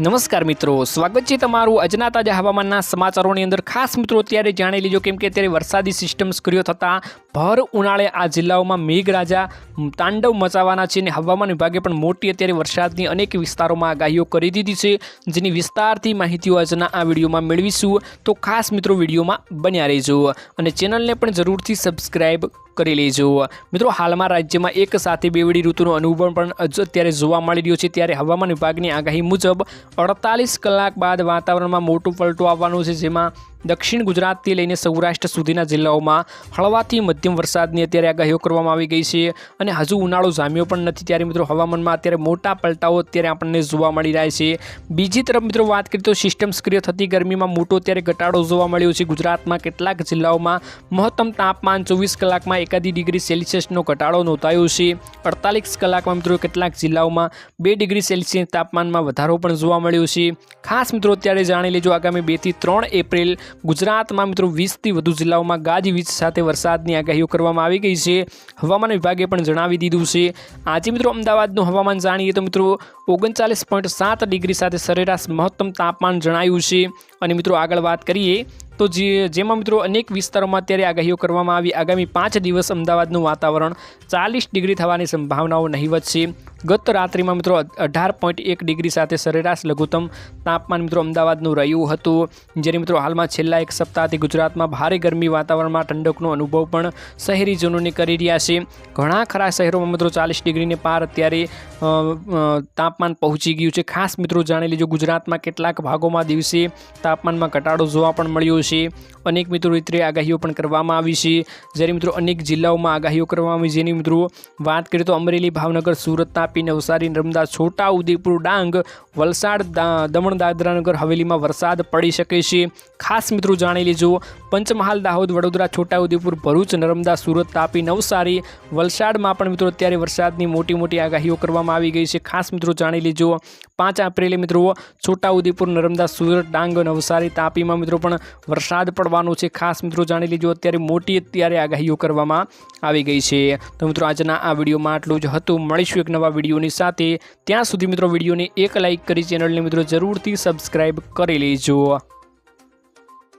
નમસ્કાર મિત્રો, સ્વાગત છે તમારું અજના તાજા હવામાનના સમાચારોની અંદર. ખાસ મિત્રો, અત્યારે જાણી લીજો કેમ કે અત્યારે વરસાદી સિસ્ટમ સક્રિય થતાં ભર ઉનાળે આ જિલ્લાઓમાં મેઘરાજા તાંડવ મચાવવાના છે અને હવામાન વિભાગે પણ મોટી અત્યારે વરસાદની અનેક વિસ્તારોમાં આગાહીઓ કરી દીધી છે. જેની વિસ્તારથી માહિતીઓ આજના આ વિડીયોમાં મેળવીશું. તો ખાસ મિત્રો, વિડીયોમાં બન્યા રહેજો અને ચેનલને પણ જરૂરથી સબસ્ક્રાઈબ કરી લેજો. મિત્રો, હાલમાં રાજ્યમાં એક સાથે બેવડી ઋતુનો અનુભવ પણ અત્યારે જોવા મળી રહ્યો છે. ત્યારે હવામાન વિભાગની આગાહી મુજબ અડતાલીસ કલાક બાદ વાતાવરણમાં મોટું પલટું આવવાનું છે, જેમાં દક્ષિણ ગુજરાતથી લઈને સૌરાષ્ટ્ર સુધીના જિલ્લાઓમાં હળવાથી મધ્યમ વરસાદની અત્યારે આગાહીઓ કરવામાં આવી ગઈ છે અને હજુ ઉનાળો જામ્યો પણ નથી. ત્યારે મિત્રો, હવામાનમાં અત્યારે મોટા પલટાઓ અત્યારે આપણને જોવા મળી રહ્યા છે. બીજી તરફ મિત્રો, વાત કરીએ તો સિસ્ટમ સક્રિય થતી ગરમીમાં મોટો અત્યારે ઘટાડો જોવા મળ્યો છે. ગુજરાતમાં કેટલાક જિલ્લાઓમાં મહત્તમ તાપમાન ચોવીસ કલાકમાં એકાદી ડિગ્રી સેલ્સિયસનો ઘટાડો નોંધાયો છે. અડતાલીસ કલાકમાં મિત્રો, કેટલાક જિલ્લાઓમાં બે ડિગ્રી સેલ્સિયસ તાપમાનમાં વધારો પણ જોવા મળ્યો છે. ખાસ મિત્રો અત્યારે જાણી લેજો આગામી બેથી ત્રણ એપ્રિલ ગુજરાતમાં મિત્રો વીસથી વધુ જિલ્લાઓમાં ગાજવીજ સાથે વરસાદની આગાહીઓ કરવામાં આવી ગઈ છે. હવામાન વિભાગે પણ જણાવી દીધું છે. આજે મિત્રો અમદાવાદનું હવામાન જાણીએ તો મિત્રો ઓગણચાલીસ પોઈન્ટ સાત ડિગ્રી સાથે સરેરાશ મહત્તમ તાપમાન જણાયું છે. અને મિત્રો આગળ વાત કરીએ તો જે જેમાં મિત્રો અનેક વિસ્તારોમાં અત્યારે આગાહીઓ કરવામાં આવી. આગામી પાંચ દિવસ અમદાવાદનું વાતાવરણ ચાલીસ ડિગ્રી થવાની સંભાવનાઓ નહીવત છે. ગત રાત્રિમાં મિત્રો અઢાર પોઈન્ટ એક ડિગ્રી સાથે સરેરાશ લઘુત્તમ તાપમાન મિત્રો અમદાવાદનું રહ્યું હતું. જ્યારે મિત્રો હાલમાં છેલ્લા એક સપ્તાહથી ગુજરાતમાં ભારે ગરમી વાતાવરણમાં ઠંડકનો અનુભવ પણ શહેરીજનોને કરી રહ્યા છે. ઘણા ખરા શહેરોમાં મિત્રો ચાલીસ ડિગ્રીને પાર અત્યારે તાપમાન પહોંચી ગયું છે. ખાસ મિત્રો જાણી લેજો, ગુજરાતમાં કેટલાક ભાગોમાં દિવસે તાપમાનમાં ઘટાડો જોવા પણ મળ્યો છે. અનેક મિત્રો રીતે આગાહીઓ પણ કરવામાં આવી છે. જ્યારે મિત્રો અનેક જિલ્લાઓમાં આગાહીઓ કરવામાં આવી જેની મિત્રો વાત કરીએ તો અમરેલી, ભાવનગર, સુરત, તાપી, નવસારી, નર્મદા, છોટા, ઉદેપુર, ડાંગ, વલસાડ દમણ, દાદરાનગર હવેલીમાં વરસાદ પડી શકે છે. ખાસ મિત્રો જાણી લેજો, પંચમહાલ, દાહોદ, વડોદરા છોટાઉદેપુર ભરૂચ, નર્મદા, સુરત, તાપી, નવસારી, વલસાડમાં પણ મિત્રો અત્યારે વરસાદની મોટી મોટી આગાહીઓ કરવામાં આવી ગઈ છે. ખાસ મિત્રો જાણી લેજો, પાંચ એપ્રિલે મિત્રો છોટાઉદેપુર, નર્મદા, સુરત, ડાંગ નવસારી તાપીમાં મિત્રો પણ વરસાદ પડવાનો છે. ખાસ મિત્રો જાણી લેજો, અત્યારે મોટી અત્યારે આગાહીઓ કરવામાં આવી ગઈ છે. તો મિત્રો આજના આ વિડીયોમાં આટલું જ હતું. મળીશું એક નવા વિડીયોની સાથે. ત્યાં સુધી મિત્રો વિડીયોને એક લાઇક કરી ચેનલને મિત્રો જરૂરથી સબસ્ક્રાઈબ કરી લેજો.